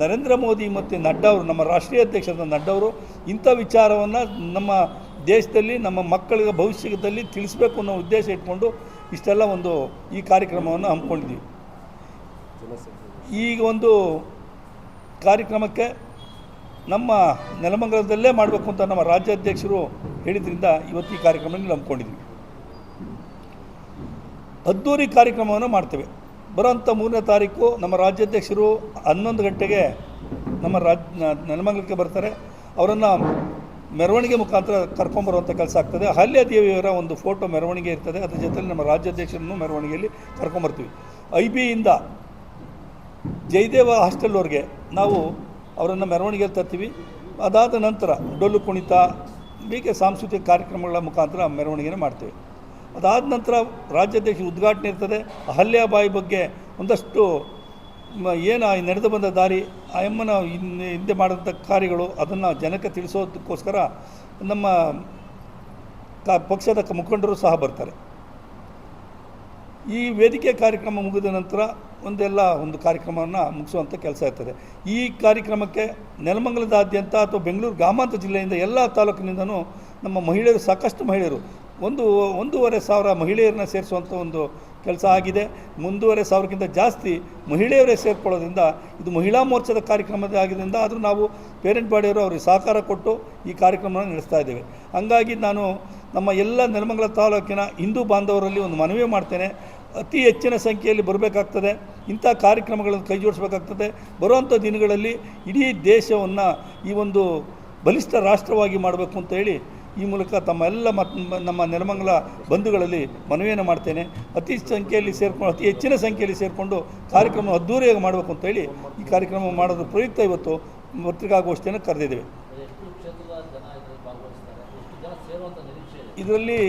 ನರೇಂದ್ರ ಮೋದಿ ಮತ್ತು ನಡ್ಡಾ ಅವರು, ನಮ್ಮ ರಾಷ್ಟ್ರೀಯ ಅಧ್ಯಕ್ಷರಾದ ನಡ್ಡಾ ಅವರು ಇಂಥ ವಿಚಾರವನ್ನು ನಮ್ಮ ದೇಶದಲ್ಲಿ, ನಮ್ಮ ಮಕ್ಕಳಿಗೆ ಭವಿಷ್ಯದಲ್ಲಿ ತಿಳಿಸ್ಬೇಕು ಅನ್ನೋ ಉದ್ದೇಶ ಇಟ್ಕೊಂಡು ಇಷ್ಟೆಲ್ಲ ಒಂದು ಈ ಕಾರ್ಯಕ್ರಮವನ್ನು ಹಮ್ಮಿಕೊಂಡಿದ್ದೀವಿ. ಈಗ ಒಂದು ಕಾರ್ಯಕ್ರಮಕ್ಕೆ ನಮ್ಮ ನೆಲಮಂಗಲದಲ್ಲೇ ಮಾಡಬೇಕು ಅಂತ ನಮ್ಮ ರಾಜ್ಯಾಧ್ಯಕ್ಷರು ಹೇಳಿದ್ರಿಂದ ಇವತ್ತು ಈ ಕಾರ್ಯಕ್ರಮದಲ್ಲಿ ಹಮ್ಮಿಕೊಂಡಿದ್ದೀವಿ. ಅದ್ದೂರಿ ಕಾರ್ಯಕ್ರಮವನ್ನು ಮಾಡ್ತೇವೆ. ಬರೋಂಥ ಮೂರನೇ ತಾರೀಕು ನಮ್ಮ ರಾಜ್ಯಾಧ್ಯಕ್ಷರು ಹನ್ನೊಂದು ಗಂಟೆಗೆ ನಮ್ಮ ರಾಜ್, ನೆಲಮಂಗಲಕ್ಕೆ ಬರ್ತಾರೆ. ಅವರನ್ನು ಮೆರವಣಿಗೆ ಮುಖಾಂತರ ಕರ್ಕೊಂಬರುವಂಥ ಕೆಲಸ ಆಗ್ತದೆ. ಹಲ್ಯ ದೇವಿಯವರ ಒಂದು ಫೋಟೋ ಮೆರವಣಿಗೆ ಇರ್ತದೆ. ಅದ್ರ ಜೊತೆಲಿ ನಮ್ಮ ರಾಜ್ಯಾಧ್ಯಕ್ಷರನ್ನು ಮೆರವಣಿಗೆಯಲ್ಲಿ ಕರ್ಕೊಂಬರ್ತೀವಿ. ಐ ಬಿಯಿಂದ ಜಯದೇವ ಹಾಸ್ಟೆಲ್ವರೆಗೆ ನಾವು ಅವರನ್ನು ಮೆರವಣಿಗೆಯಲ್ಲಿ ತರ್ತೀವಿ. ಅದಾದ ನಂತರ ಡೊಳ್ಳು ಕುಣಿತ, ಹೀಗೆ ಸಾಂಸ್ಕೃತಿಕ ಕಾರ್ಯಕ್ರಮಗಳ ಮುಖಾಂತರ ಮೆರವಣಿಗೆನ ಮಾಡ್ತೇವೆ. ಅದಾದ ನಂತರ ರಾಜ್ಯಾಧ್ಯಕ್ಷ ಉದ್ಘಾಟನೆ ಇರ್ತದೆ. ಅಹಲ್ಯಾಬಾಯಿ ಬಗ್ಗೆ ಒಂದಷ್ಟು ಏನು ನಡೆದು ಬಂದ ದಾರಿ, ಆ ಅಮ್ಮನ ಹಿಂದೆ ಮಾಡಿದಂಥ ಕಾರ್ಯಗಳು, ಅದನ್ನು ಜನಕ್ಕೆ ತಿಳಿಸೋದಕ್ಕೋಸ್ಕರ ನಮ್ಮ ಕ, ಪಕ್ಷದ ಮುಖಂಡರು ಸಹ ಬರ್ತಾರೆ. ಈ ವೇದಿಕೆ ಕಾರ್ಯಕ್ರಮ ಮುಗಿದ ನಂತರ ಒಂದೆಲ್ಲ ಒಂದು ಕಾರ್ಯಕ್ರಮವನ್ನು ಮುಗಿಸುವಂಥ ಕೆಲಸ ಇರ್ತದೆ. ಈ ಕಾರ್ಯಕ್ರಮಕ್ಕೆ ನೆಲಮಂಗಲದಾದ್ಯಂತ ಅಥವಾ ಬೆಂಗಳೂರು ಗ್ರಾಮಾಂತರ ಜಿಲ್ಲೆಯಿಂದ ಎಲ್ಲ ತಾಲೂಕಿನಿಂದನೂ ನಮ್ಮ ಮಹಿಳೆಯರು, ಸಾಕಷ್ಟು ಮಹಿಳೆಯರು ಒಂದು, ಒಂದೂವರೆ ಸಾವಿರ ಮಹಿಳೆಯರನ್ನ ಸೇರಿಸುವಂಥ ಒಂದು ಕೆಲಸ ಆಗಿದೆ. ಮುಂದೂವರೆ ಸಾವಿರಕ್ಕಿಂತ ಜಾಸ್ತಿ ಮಹಿಳೆಯರೇ ಸೇರ್ಕೊಳ್ಳೋದ್ರಿಂದ, ಇದು ಮಹಿಳಾ ಮೋರ್ಚಾದ ಕಾರ್ಯಕ್ರಮದ ಆಗಿದ್ದರಿಂದ ಆದರೂ ನಾವು ಪೇರೆಂಟ್ ಬಾಡಿಯವರು ಅವ್ರಿಗೆ ಸಹಕಾರ ಕೊಟ್ಟು ಈ ಕಾರ್ಯಕ್ರಮವನ್ನು ನಡೆಸ್ತಾ ಇದ್ದೇವೆ. ಹಂಗಾಗಿ ನಾನು ನಮ್ಮ ಎಲ್ಲ ನೆಲಮಂಗಲ ತಾಲೂಕಿನ ಹಿಂದೂ ಬಾಂಧವರಲ್ಲಿ ಒಂದು ಮನವಿ ಮಾಡ್ತೇನೆ. ಅತಿ ಹೆಚ್ಚಿನ ಸಂಖ್ಯೆಯಲ್ಲಿ ಬರಬೇಕಾಗ್ತದೆ. ಇಂಥ ಕಾರ್ಯಕ್ರಮಗಳನ್ನು ಕೈ ಜೋಡಿಸ್ಬೇಕಾಗ್ತದೆ ಬರುವಂಥ ದಿನಗಳಲ್ಲಿ ಇಡೀ ದೇಶವನ್ನು ಈ ಒಂದು ಬಲಿಷ್ಠ ರಾಷ್ಟ್ರವಾಗಿ ಮಾಡಬೇಕು ಅಂತ ಹೇಳಿ ಈ ಮೂಲಕ ತಮ್ಮ ಎಲ್ಲ ಮತ್ ನಮ್ಮ ನೆಲಮಂಗಲ ಬಂಧುಗಳಲ್ಲಿ ಮನವಿಯನ್ನು ಮಾಡ್ತೇನೆ. ಅತಿ ಸಂಖ್ಯೆಯಲ್ಲಿ ಸೇರಿಕೊಂಡು ಅತಿ ಹೆಚ್ಚಿನ ಸಂಖ್ಯೆಯಲ್ಲಿ ಸೇರಿಕೊಂಡು ಕಾರ್ಯಕ್ರಮ ಅದ್ದೂರಿಯಾಗಿ ಮಾಡಬೇಕು ಅಂತ ಹೇಳಿ ಈ ಕಾರ್ಯಕ್ರಮ ಮಾಡೋದು ಪ್ರಯುಕ್ತ ಇವತ್ತು ಪತ್ರಿಕಾಗೋಷ್ಠಿಯನ್ನು ಕರೆದಿದ್ದೇವೆ. ಇದರಲ್ಲಿ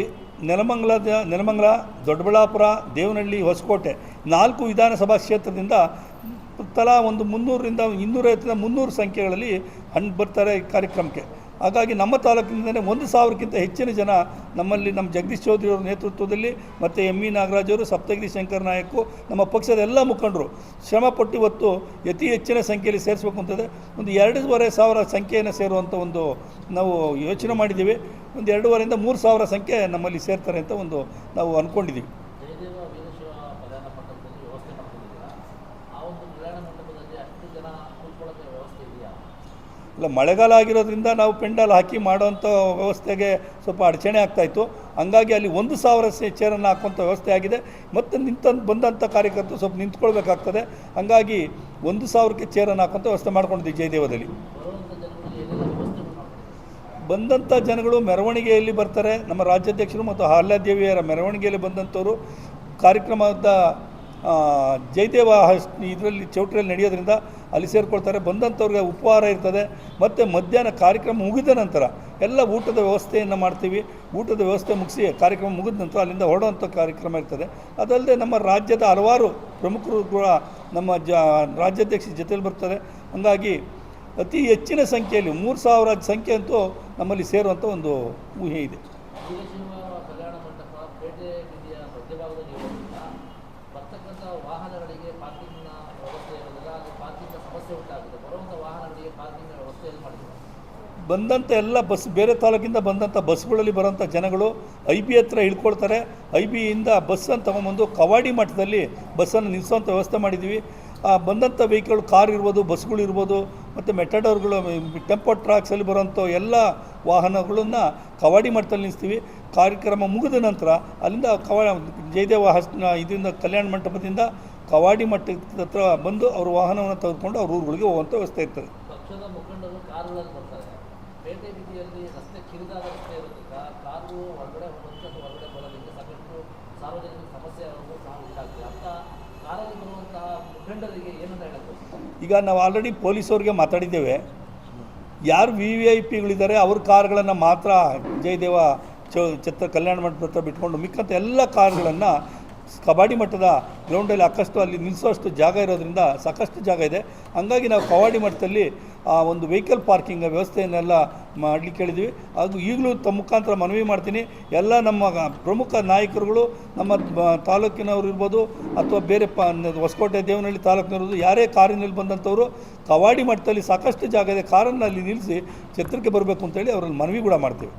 ನೆಲಮಂಗಲದ ನೆಲಮಂಗಲ, ದೊಡ್ಡಬಳ್ಳಾಪುರ, ದೇವನಹಳ್ಳಿ, ಹೊಸಕೋಟೆ ನಾಲ್ಕು ವಿಧಾನಸಭಾ ಕ್ಷೇತ್ರದಿಂದ ತಲಾ ಒಂದು ಮುನ್ನೂರರಿಂದ ಇನ್ನೂರೈವತ್ತರಿಂದ ಮುನ್ನೂರು ಸಂಖ್ಯೆಗಳಲ್ಲಿ ಹಣ್ಣು ಬರ್ತಾರೆ ಈ ಕಾರ್ಯಕ್ರಮಕ್ಕೆ. ಹಾಗಾಗಿ ನಮ್ಮ ತಾಲೂಕಿನಿಂದಲೇ ಒಂದು ಸಾವಿರಕ್ಕಿಂತ ಹೆಚ್ಚಿನ ಜನ ನಮ್ಮಲ್ಲಿ ನಮ್ಮ ಜಗದೀಶ್ ಚೌಧರಿ ಅವರ ನೇತೃತ್ವದಲ್ಲಿ ಮತ್ತು ಎಂ ಇ ನಾಗರಾಜ್ ಅವರು, ಸಪ್ತಗಿರಿ ಶಂಕರ್ ನಾಯಕು, ನಮ್ಮ ಪಕ್ಷದ ಎಲ್ಲ ಮುಖಂಡರು ಶ್ರಮಪಟ್ಟು ಇವತ್ತು ಅತಿ ಹೆಚ್ಚಿನ ಸಂಖ್ಯೆಯಲ್ಲಿ ಸೇರಿಸಬೇಕು ಅಂತಂದರೆ ಒಂದು ಎರಡೂವರೆ ಸಾವಿರ ಸಂಖ್ಯೆಯನ್ನು ಸೇರುವಂಥ ಒಂದು ನಾವು ಯೋಚನೆ ಮಾಡಿದ್ದೀವಿ. ಒಂದು ಎರಡೂವರೆಯಿಂದ ಮೂರು ಸಾವಿರ ಸಂಖ್ಯೆ ನಮ್ಮಲ್ಲಿ ಸೇರ್ತಾರೆ ಅಂತ ಒಂದು ನಾವು ಅಂದ್ಕೊಂಡಿದ್ದೀವಿ ಜಯದೇವ ವೀರಶೈವ ಕಲ್ಯಾಣ ಮಂಟಪದಲ್ಲಿ ವ್ಯವಸ್ಥೆ ಮಾಡ್ಕೊಂಡಿದ್ದೀರಾ ಆ ಒಂದು ಕಲ್ಯಾಣ ಮಂಟಪದಲ್ಲಿ ಅಷ್ಟು ಜನ ಕೂತ್ಕೊಳ್ಳೋಕ್ಕೆ ವ್ಯವಸ್ಥೆ ಇದೆಯಾ ಇಲ್ಲ, ಮಳೆಗಾಲ ಆಗಿರೋದ್ರಿಂದ ನಾವು ಪೆಂಡಲ್ ಹಾಕಿ ಮಾಡುವಂಥ ವ್ಯವಸ್ಥೆಗೆ ಸ್ವಲ್ಪ ಅಡಚಣೆ ಆಗ್ತಾಯಿತ್ತು ಹಂಗಾಗಿ ಅಲ್ಲಿ ಒಂದು ಸಾವಿರ ಚೇರನ್ನು ಹಾಕುವಂಥ ವ್ಯವಸ್ಥೆ ಆಗಿದೆ. ಮತ್ತು ನಿಂತ ಬಂದಂಥ ಕಾರ್ಯಕರ್ತರು ಸ್ವಲ್ಪ ನಿಂತ್ಕೊಳ್ಬೇಕಾಗ್ತದೆ. ಹಂಗಾಗಿ ಒಂದು ಸಾವಿರಕ್ಕೆ ಚೇರನ್ನು ಹಾಕುವಂಥ ವ್ಯವಸ್ಥೆ ಮಾಡ್ಕೊಂಡಿದ್ದೀವಿ ಜಯದೇವದಲ್ಲಿ. ಬಂದಂಥ ಜನಗಳು ಮೆರವಣಿಗೆಯಲ್ಲಿ ಬರ್ತಾರೆ. ನಮ್ಮ ರಾಜ್ಯಾಧ್ಯಕ್ಷರು ಮತ್ತು ಹಾಲ್ಯಾದೇವಿಯರ ಮೆರವಣಿಗೆಯಲ್ಲಿ ಬಂದಂಥವರು. ಕಾರ್ಯಕ್ರಮದ ಜಯದೇವ ಇದರಲ್ಲಿ ಚೌಟ್ರಿಯಲ್ಲಿ ನಡೆಯೋದ್ರಿಂದ ಅಲ್ಲಿ ಸೇರಿಕೊಳ್ತಾರೆ. ಬಂದಂಥವ್ರಿಗೆ ಉಪಹಾರ ಇರ್ತದೆ. ಮತ್ತು ಮಧ್ಯಾಹ್ನ ಕಾರ್ಯಕ್ರಮ ಮುಗಿದ ನಂತರ ಎಲ್ಲ ಊಟದ ವ್ಯವಸ್ಥೆಯನ್ನು ಮಾಡ್ತೀವಿ. ಊಟದ ವ್ಯವಸ್ಥೆ ಮುಗಿಸಿ ಕಾರ್ಯಕ್ರಮ ಮುಗಿದ ನಂತರ ಅಲ್ಲಿಂದ ಹೊರಡುವಂಥ ಕಾರ್ಯಕ್ರಮ ಇರ್ತದೆ. ಅದಲ್ಲದೆ ನಮ್ಮ ರಾಜ್ಯದ ಹಲವಾರು ಪ್ರಮುಖರು ಕೂಡ ನಮ್ಮ ಜ ರಾಜ್ಯಾಧ್ಯಕ್ಷ ಜೊತೆಯಲ್ಲಿ ಬರ್ತಾರೆ. ಹಂಗಾಗಿ ಅತಿ ಹೆಚ್ಚಿನ ಸಂಖ್ಯೆಯಲ್ಲಿ ಮೂರು ಸಾವಿರ ಸಂಖ್ಯೆ ಅಂತೂ ನಮ್ಮಲ್ಲಿ ಸೇರುವಂಥ ಒಂದು ಊಹೆ ಇದೆ. ವಾಹನಗಳಿಗೆ ಪಾರ್ಕಿಂಗ್ನ ವ್ಯವಸ್ಥೆ ಇರೋದಿಲ್ಲ ಅಲ್ಲಿ ಪಾರ್ಕಿಂಗ್ನ ಸಮಸ್ಯೆ ಉಂಟಾಗುತ್ತೆ ಬರುವಂಥ ವಾಹನಗಳಿಗೆ ಪಾರ್ಕಿಂಗ್ನ ವ್ಯವಸ್ಥೆ ಎಲ್ಲಿ ಮಾಡಿದ್ದೀರಾ? ಬಂದಂಥ ಎಲ್ಲ ಬಸ್, ಬೇರೆ ತಾಲೂಕಿಂದ ಬಂದಂಥ ಬಸ್ಗಳಲ್ಲಿ ಬರೋಂಥ ಜನಗಳು ಐ ಬಿ ಹತ್ರ ಇಳ್ಕೊಳ್ತಾರೆ. ಐ ಬಿಯಿಂದ ಬಸ್ಸನ್ನು ತೊಗೊಂಬಂದು ಕವಾಡಿ ಮಠದಲ್ಲಿ ಬಸ್ಸನ್ನು ನಿಲ್ಲಿಸೋಂಥ ವ್ಯವಸ್ಥೆ ಮಾಡಿದ್ದೀವಿ. ಆ, ಬಂದಂಥ ವೆಹಿಕಲ್ ಕಾರ್ ಇರ್ಬೋದು ಬಸ್ಗಳಿರ್ಬೋದು ಮತ್ತು ಮೆಟಾಡೋರ್ಗಳು ಟೆಂಪೋ ಟ್ರಾಕ್ಸಲ್ಲಿ ಬರೋಂಥ ಎಲ್ಲ ವಾಹನಗಳನ್ನು ಕವಾಡಿ ಮಠದಲ್ಲಿ ನಿಲ್ಲಿಸ್ತೀವಿ ಕಾರ್ಯಕ್ರಮ ಮುಗಿದ ನಂತರ ಅಲ್ಲಿಂದ ಕವಾ ಜಯದೇವ ಹಸ್ ಇದರಿಂದ ಕಲ್ಯಾಣ ಮಂಟಪದಿಂದ ಕವಾಡಿ ಮಟ್ಟದ ಹತ್ರ ಬಂದು ಅವ್ರ ವಾಹನವನ್ನು ತೆಗೆದುಕೊಂಡು ಅವ್ರ ಊರುಗಳಿಗೆ ಹೋಗುವಂಥ ವ್ಯವಸ್ಥೆ ಇರ್ತದೆ. ಈಗ ನಾವು ಆಲ್ರೆಡಿ ಪೊಲೀಸವ್ರಿಗೆ ಮಾತಾಡಿದ್ದೇವೆ. ಯಾರು ವಿ ವಿ ಐ ಪಿಗಳಿದ್ದಾರೆ ಅವ್ರ ಕಾರ್ಗಳನ್ನು ಮಾತ್ರ ಜಯದೇವ ಚೌ ಛತ್ರ ಕಲ್ಯಾಣ ಮಂಟಪ ಹತ್ರ ಬಿಟ್ಕೊಂಡು ಮಿಕ್ಕಂಥ ಎಲ್ಲ ಕಾರ್ಗಳನ್ನು ಕಬಾಡಿ ಮಟ್ಟದ ಗ್ರೌಂಡಲ್ಲಿ ಸಾಕಷ್ಟು ಅಲ್ಲಿ ನಿಲ್ಲಿಸೋಷ್ಟು ಜಾಗ ಇರೋದ್ರಿಂದ ಸಾಕಷ್ಟು ಜಾಗ ಇದೆ. ಹಾಗಾಗಿ ನಾವು ಕವಾಡಿ ಮಟ್ಟದಲ್ಲಿ, ಆ, ಒಂದು ವೆಹಿಕಲ್ ಪಾರ್ಕಿಂಗ್ ವ್ಯವಸ್ಥೆಯನ್ನೆಲ್ಲ ಮಾಡಲಿಕ್ಕೆ ಹೇಳಿದ್ವಿ ಹಾಗೂ ಈಗಲೂ ತಮ್ಮ ಮುಖಾಂತರ ಮನವಿ ಮಾಡ್ತೀನಿ. ಎಲ್ಲ ನಮ್ಮ ಪ್ರಮುಖ ನಾಯಕರುಗಳು, ನಮ್ಮ ತಾಲೂಕಿನವರು ಇರ್ಬೋದು ಅಥವಾ ಬೇರೆ ಪ ಹೊಸಕೋಟೆ ದೇವನಹಳ್ಳಿ ತಾಲೂಕಿನವರು, ಯಾರೇ ಕಾರಿನಲ್ಲಿ ಬಂದಂಥವರು ಕವಾಡಿ ಮಟ್ಟದಲ್ಲಿ ಸಾಕಷ್ಟು ಜಾಗ ಇದೆ. ಕಾರನ್ನು ಅಲ್ಲಿ ನಿಲ್ಲಿಸಿ ಛತ್ರಕ್ಕೆ ಬರಬೇಕು ಅಂತೇಳಿ ಅವರಲ್ಲಿ ಮನವಿ ಕೂಡ ಮಾಡ್ತೀವಿ.